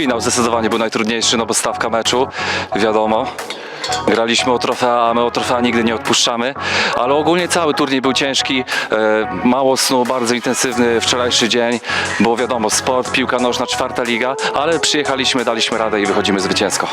Finał zdecydowanie był najtrudniejszy, no bo stawka meczu, wiadomo. Graliśmy o trofea, a my o trofea nigdy nie odpuszczamy, ale ogólnie cały turniej był ciężki, e, mało snu, bardzo intensywny wczorajszy dzień, bo wiadomo, sport, piłka nożna, czwarta liga, ale przyjechaliśmy, daliśmy radę i wychodzimy zwycięsko.